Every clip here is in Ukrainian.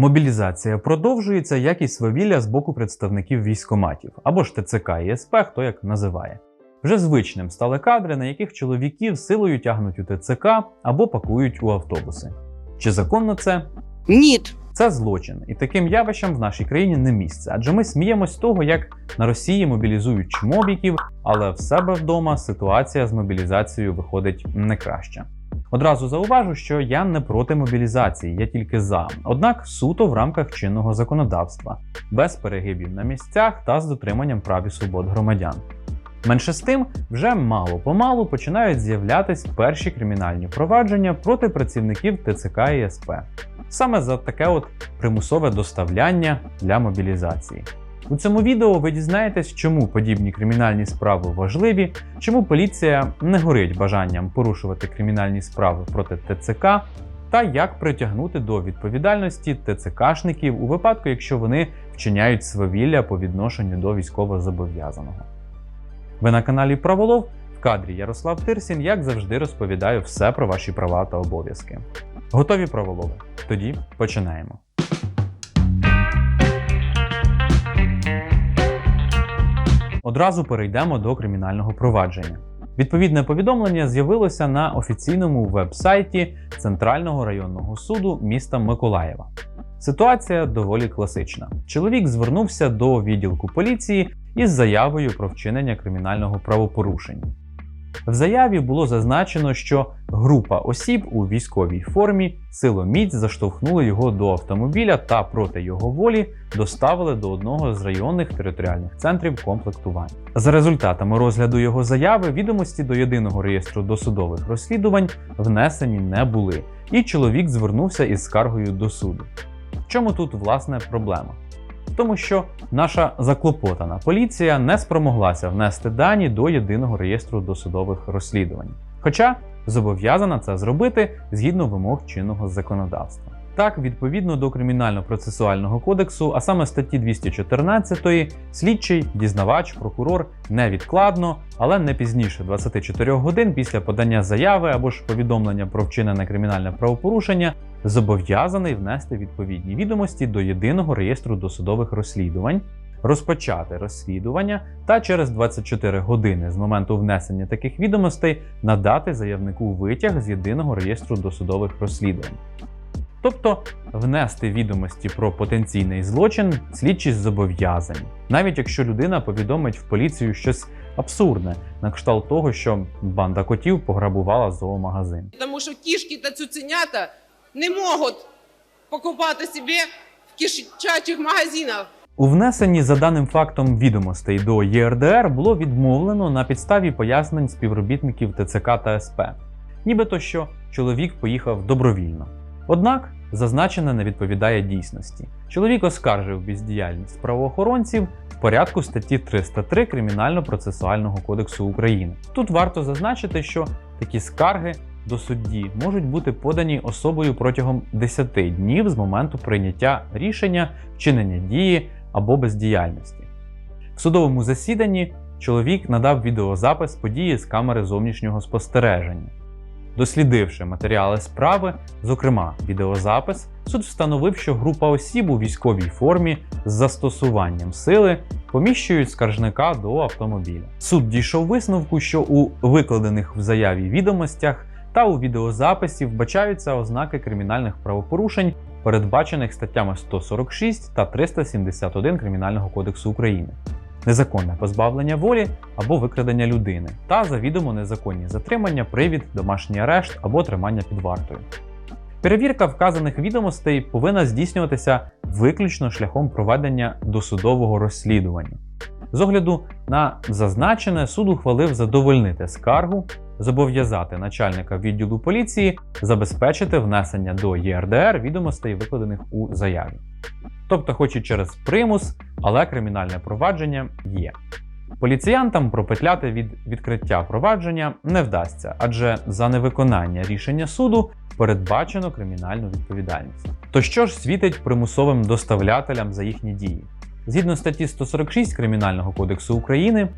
Мобілізація продовжується, як і свавілля з боку представників військоматів або ж ТЦК і СП, хто як називає. Вже звичним стали кадри, на яких чоловіків силою тягнуть у ТЦК або пакують у автобуси. Чи законно це? Нет. Це злочин, і таким явищам в нашій країні не місце, адже ми сміємось з того, як на Росії мобілізують чмобіків, але в себе вдома ситуація з мобілізацією виходить не краща. Одразу зауважу, що я не проти мобілізації, я тільки за. Однак суто в рамках чинного законодавства, без перегибів на місцях та з дотриманням прав і свобод громадян. Менше з тим, вже мало-помалу починають з'являтись перші кримінальні провадження проти працівників ТЦК і СП саме за таке от примусове доставляння для мобілізації. У цьому відео ви дізнаєтесь, чому подібні кримінальні справи важливі, чому поліція не горить бажанням порушувати кримінальні справи проти ТЦК, та як притягнути до відповідальності ТЦКшників у випадку, якщо вони вчиняють свавілля по відношенню до військовозобов'язаного. Ви на каналі Праволов в кадрі Ярослав Тирсін, як завжди, розповідаю все про ваші права та обов'язки. Готові праволови? Тоді починаємо. Одразу перейдемо до кримінального провадження. Відповідне повідомлення з'явилося на офіційному веб-сайті Центрального районного суду міста Миколаєва. Ситуація доволі класична. Чоловік звернувся до відділку поліції із заявою про вчинення кримінального правопорушення. В заяві було зазначено, що група осіб у військовій формі силоміць заштовхнули його до автомобіля та проти його волі доставили до одного з районних територіальних центрів комплектування. За результатами розгляду його заяви відомості до єдиного реєстру досудових розслідувань внесені не були, і чоловік звернувся із скаргою до суду. В чому тут власне проблема? Тому що наша заклопотана поліція не спромоглася внести дані до єдиного реєстру досудових розслідувань, хоча зобов'язана це зробити згідно вимог чинного законодавства. Так, відповідно до кримінально-процесуального кодексу, а саме статті 214, слідчий, дізнавач, прокурор невідкладно, але не пізніше 24 годин після подання заяви або ж повідомлення про вчинене кримінальне правопорушення зобов'язаний внести відповідні відомості до єдиного реєстру досудових розслідувань, розпочати розслідування та через 24 години з моменту внесення таких відомостей надати заявнику витяг з єдиного реєстру досудових розслідувань. Тобто внести відомості про потенційний злочин слідчі зобов'язані, навіть якщо людина повідомить в поліцію щось абсурдне, на кшталт того, що банда котів пограбувала зоомагазин. Тому що кішки та цуценята не можуть покупати собі в кишачих магазинах. У внесенні за даним фактом відомостей до ЄРДР було відмовлено на підставі пояснень співробітників ТЦК та СП, нібито що чоловік поїхав добровільно. Однак зазначене не відповідає дійсності. Чоловік оскаржив бездіяльність правоохоронців в порядку статті 303 Кримінально-процесуального кодексу України. Тут варто зазначити, що такі скарги до судді можуть бути подані особою протягом 10 днів з моменту прийняття рішення вчинення дії або бездіяльності. В судовому засіданні чоловік надав відеозапис події з камери зовнішнього спостереження. Дослідивши матеріали справи, зокрема відеозапис, суд встановив, що група осіб у військовій формі з застосуванням сили поміщують скаржника до автомобіля. Суд дійшов висновку, що у викладених в заяві відомостях та у відеозаписі вбачаються ознаки кримінальних правопорушень, передбачених статтями 146 та 371 Кримінального кодексу України. Незаконне позбавлення волі або викрадення людини та завідомо незаконні затримання, привід, домашній арешт або тримання під вартою. Перевірка вказаних відомостей повинна здійснюватися виключно шляхом проведення досудового розслідування. З огляду на зазначене, суд ухвалив задовольнити скаргу, зобов'язати начальника відділу поліції забезпечити внесення до ЄРДР відомостей, викладених у заяві. Тобто, хоч і через примус, але кримінальне провадження є. Поліціянтам пропетляти від відкриття провадження не вдасться, адже за невиконання рішення суду передбачено кримінальну відповідальність. То що ж світить примусовим доставлятелям за їхні дії? Згідно статті 146 Кримінального кодексу України,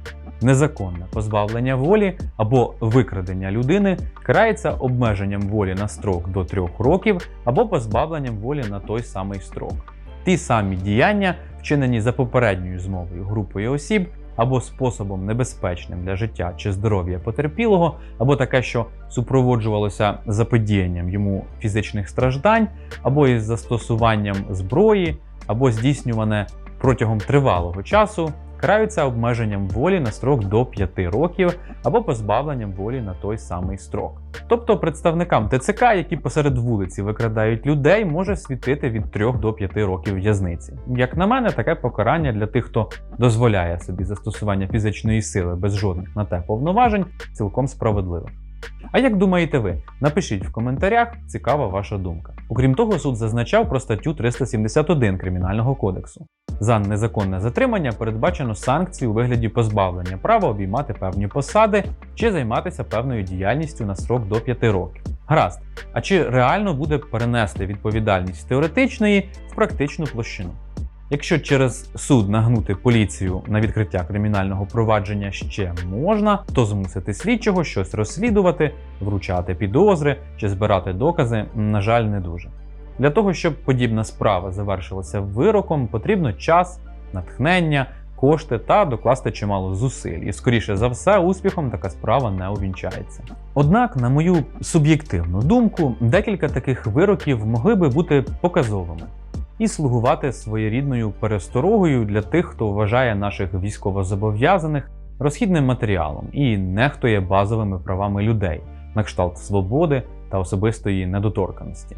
Незаконне позбавлення волі або викрадення людини карається обмеженням волі на строк до 3 років або позбавленням волі на той самий строк. Ті самі діяння, вчинені за попередньою змовою групою осіб, або способом небезпечним для життя чи здоров'я потерпілого, або таке, що супроводжувалося заподіянням йому фізичних страждань, або із застосуванням зброї, або здійснюване протягом тривалого часу, караються обмеженням волі на строк до 5 років або позбавленням волі на той самий строк. Тобто представникам ТЦК, які посеред вулиці викрадають людей, може світити від 3 до 5 років в'язниці. Як на мене, таке покарання для тих, хто дозволяє собі застосування фізичної сили без жодних на те повноважень, цілком справедливе. А як думаєте ви? Напишіть в коментарях, цікава ваша думка. Окрім того, суд зазначав про статтю 371 Кримінального кодексу. За незаконне затримання передбачено санкції у вигляді позбавлення права обіймати певні посади чи займатися певною діяльністю на строк до 5 років. Гаразд, а чи реально буде перенести відповідальність теоретичної в практичну площину? Якщо через суд нагнути поліцію на відкриття кримінального провадження ще можна, то змусити слідчого щось розслідувати, вручати підозри чи збирати докази, на жаль, не дуже. Для того, щоб подібна справа завершилася вироком, потрібно час, натхнення, кошти та докласти чимало зусиль. І, скоріше за все, успіхом така справа не увінчається. Однак, на мою суб'єктивну думку, декілька таких вироків могли би бути показовими і слугувати своєрідною пересторогою для тих, хто вважає наших військовозобов'язаних розхідним матеріалом і нехтує базовими правами людей на кшталт свободи та особистої недоторканості.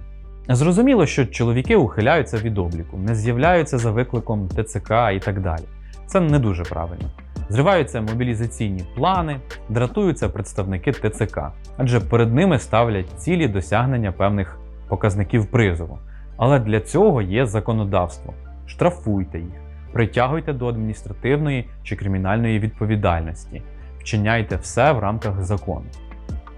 Зрозуміло, що чоловіки ухиляються від обліку, не з'являються за викликом ТЦК і так далі. Це не дуже правильно. Зриваються мобілізаційні плани, дратуються представники ТЦК, адже перед ними ставлять цілі досягнення певних показників призову. Але для цього є законодавство. Штрафуйте їх, притягуйте до адміністративної чи кримінальної відповідальності, вчиняйте все в рамках закону.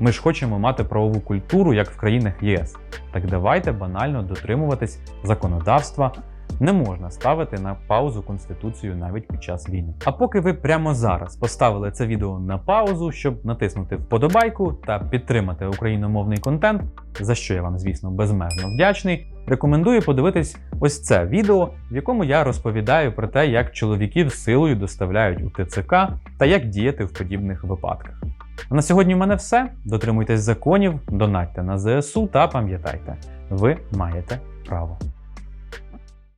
Ми ж хочемо мати правову культуру, як в країнах ЄС. Так давайте банально дотримуватись законодавства. Не можна ставити на паузу Конституцію навіть під час війни. А поки ви прямо зараз поставили це відео на паузу, щоб натиснути вподобайку та підтримати україномовний контент, за що я вам, звісно, безмежно вдячний, рекомендую подивитись ось це відео, в якому я розповідаю про те, як чоловіків силою доставляють у ТЦК та як діяти в подібних випадках. А на сьогодні в мене все. Дотримуйтесь законів, донатьте на ЗСУ та пам'ятайте, ви маєте право.